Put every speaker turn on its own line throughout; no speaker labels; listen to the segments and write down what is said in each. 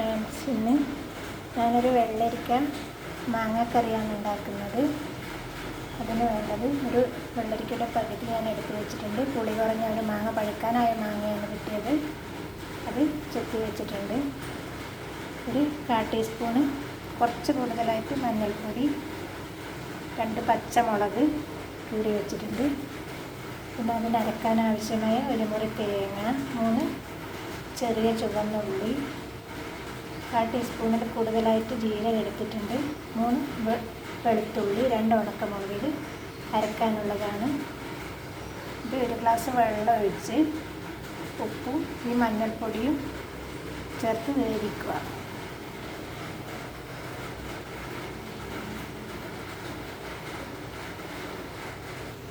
Friends ഇന്ന് ഞാനൊരു വെള്ളരിക്ക മാങ്ങാക്കറിയാണ് ഉണ്ടാക്കുന്നത്. അതിന് വേണ്ടത് ഒരു വെള്ളരിക്കയുടെ പകുതി ഞാൻ എടുത്ത് വെച്ചിട്ടുണ്ട്. പുളി കുറഞ്ഞ ഒരു മാങ്ങ പഴുക്കാനായ മാങ്ങയാണ് കിട്ടിയത്. അത് ചെത്തി വെച്ചിട്ടുണ്ട്. ഒരു കാ ടീസ്പൂണ് കുറച്ച് കൂടുതലായിട്ട് മഞ്ഞൾപ്പൊടി രണ്ട് പച്ചമുളക് കൂടി വെച്ചിട്ടുണ്ട്. പിന്നെ അതിന് അരക്കാൻ ആവശ്യമായ ഒരു മുറി തേങ്ങ മൂന്ന് ചെറിയ ചുവന്ന ഉള്ളി കാ ടീസ്പൂണിൽ കൂടുതലായിട്ട് ജീരകം എടുത്തിട്ടുണ്ട്. മൂന്ന് വെളുത്തുള്ളി രണ്ട് ഉണക്കമുളകിൽ അരക്കാനുള്ളതാണ്. ഇത് ഒരു ഗ്ലാസ് വെള്ളം ഒഴിച്ച് ഉപ്പും ഈ മഞ്ഞൾപ്പൊടിയും ചേർത്ത് വേവിക്കുക.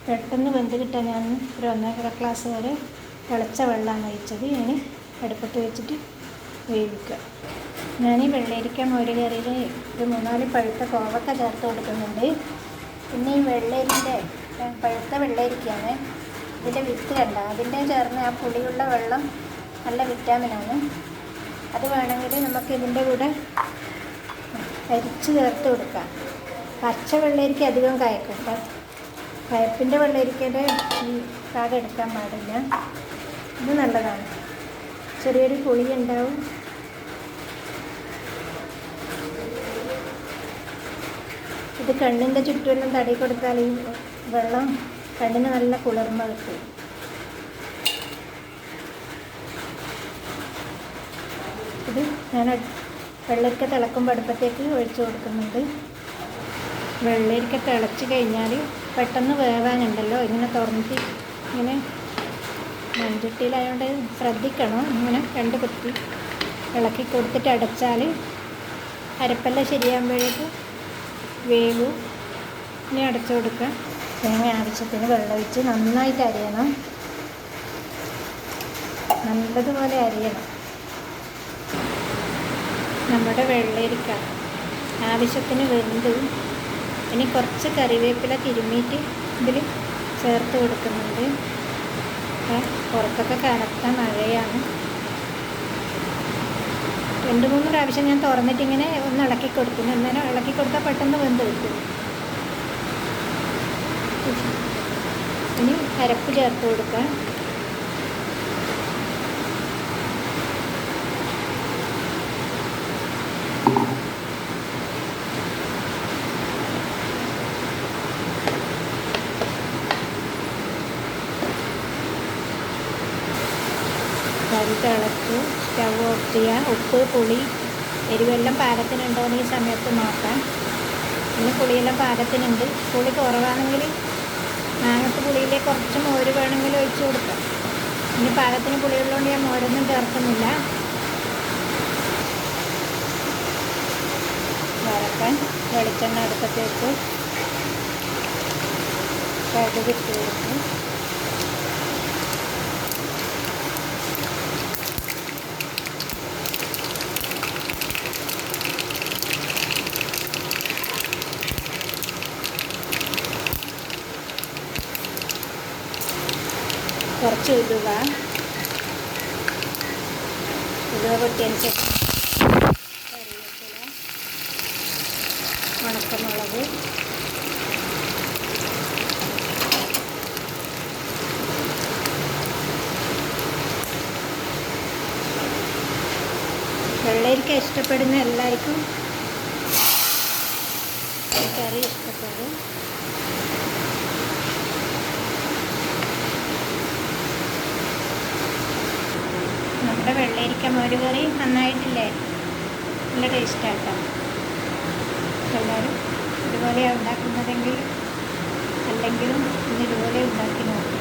പെട്ടെന്ന് വെന്ത് കിട്ടാൻ ഞാൻ ഒരു ഒന്നേക്കര ഗ്ലാസ് വരെ തിളച്ച വെള്ളമാണ് ഒഴിച്ചത്. ഇനി അടുപ്പത്ത് വെച്ചിട്ട് വേവിക്കുക. ഞാൻ ഈ വെള്ളരിക്ക മോര് കറിയിൽ ഒരു മൂന്നാൽ പഴുത്ത കോവക്ക ചേർത്ത് കൊടുക്കുന്നുണ്ട്. പിന്നെ ഈ വെള്ളരിന്റെ പഴുത്ത വെള്ളരിക്കയാണ് ഇതിന്റെ വിത്ത് കണ്ട. അതിന്റെ ചേർന്ന് ആ പുളിയുള്ള വെള്ളം നല്ല വിറ്റാമിനാണ്. അത് വേണമെങ്കിൽ നമുക്ക് ഇതിന്റെ കൂടെ അരിച്ച് ചേർത്ത് കൊടുക്കാം. പച്ച വെള്ളരിക്ക അധികം കയക്കും കയപ്പിന്റെ വെള്ളരിക്കയുടെ ഈ ഭാഗം എടുക്കാൻ പാടില്ല. ഇത് നല്ലതാണ്. ചെറിയൊരു പുളി ഉണ്ടാവും. ഇത് കണ്ണിന്റെ ചുറ്റുമെല്ലാം തടി കൊടുത്താൽ ഈ വെള്ളം കണ്ണിന് നല്ല കുളിർമ കിട്ടും. ഇത് ഞാൻ വെള്ളരിക്ക തിളക്കുമ്പോൾ അടുപ്പത്തേക്ക് ഒഴിച്ചു കൊടുക്കുന്നുണ്ട്. വെള്ളരിക്ക തിളച്ച് കഴിഞ്ഞാൽ പെട്ടെന്ന് വേവാനുണ്ടല്ലോ. ഇങ്ങനെ തുറന്നിട്ട് ഇങ്ങനെ മൺചട്ടിയിലായതുകൊണ്ട് ശ്രദ്ധിക്കണം. ഇങ്ങനെ രണ്ട് കുത്തി ഇളക്കി കൊടുത്തിട്ട് അടച്ചാൽ അരപ്പെല്ലാം ശരിയാകുമ്പോഴേക്ക് വേവും. ഇനി അടച്ചു കൊടുക്കുക തേങ്ങ ആവശ്യത്തിന് വെള്ളമൊഴിച്ച് നന്നായിട്ട് അരിയണം. നല്ലതുപോലെ അരിയണം. നമ്മുടെ വെള്ളരിക്ക ആവശ്യത്തിന് വെന്ത് ഇനി കുറച്ച് കറിവേപ്പില തിരുമ്മിയിട്ട് ഇതിൽ ചേർത്ത് കൊടുക്കുന്നുണ്ട്. ആ, പുറത്തൊക്കെ കനത്ത മഴയാണ്. രണ്ട് മൂന്ന് പ്രാവശ്യം ഞാൻ തുറന്നിട്ട് ഇങ്ങനെ ഒന്ന് ഇളക്കി കൊടുക്കുന്നു എന്നാലും ഇളക്കി കൊടുത്താൽ പെട്ടെന്ന് വെന്ത് കിട്ടും. ഇനി അരപ്പ് ചേർത്ത് കൊടുക്കാം. കറി തിളച്ചു സ്റ്റവ് ഓഫ് ചെയ്യാം. ഉപ്പ് പുളി എരിവെല്ലാം പാകത്തിനുണ്ടോയെന്ന് ഈ സമയത്ത് നോക്കാം. പിന്നെ പുളിയെല്ലാം പാകത്തിനുണ്ട്. പുളി കുറവാണെങ്കിൽ മാങ്ങത്ത് പുളിയിലെ കുറച്ച് മോര് വേണമെങ്കിൽ ഒഴിച്ചു കൊടുക്കാം. ഇനി പാകത്തിന് പുളിയുള്ളതുകൊണ്ട് ഞാൻ മോരൊന്നും ചേർക്കുന്നില്ല. വറക്കാൻ വെളിച്ചെണ്ണ അടുപ്പത്തേക്ക് കടുകിട്ട് കൊടുക്കും. കുറച്ച് ഇടുക ഇടുക പൊട്ടിയതിന് ശേഷം കറിവേപ്പില ഉണക്കമുളക് വെള്ളരിക്ക ഇഷ്ടപ്പെടുന്ന എല്ലാവർക്കും കറി ഇഷ്ടപ്പെടും. നമ്മുടെ വെള്ളരിക്ക മോര് കറി നന്നായിട്ടില്ലേ? നല്ല ടേസ്റ്റാട്ടോ എല്ലാവരും ഇതുപോലെയാണ് ഉണ്ടാക്കുന്നതെങ്കിൽ അല്ലെങ്കിലും ഇന്ന് ഇതുപോലെ ഉണ്ടാക്കി നോക്കും.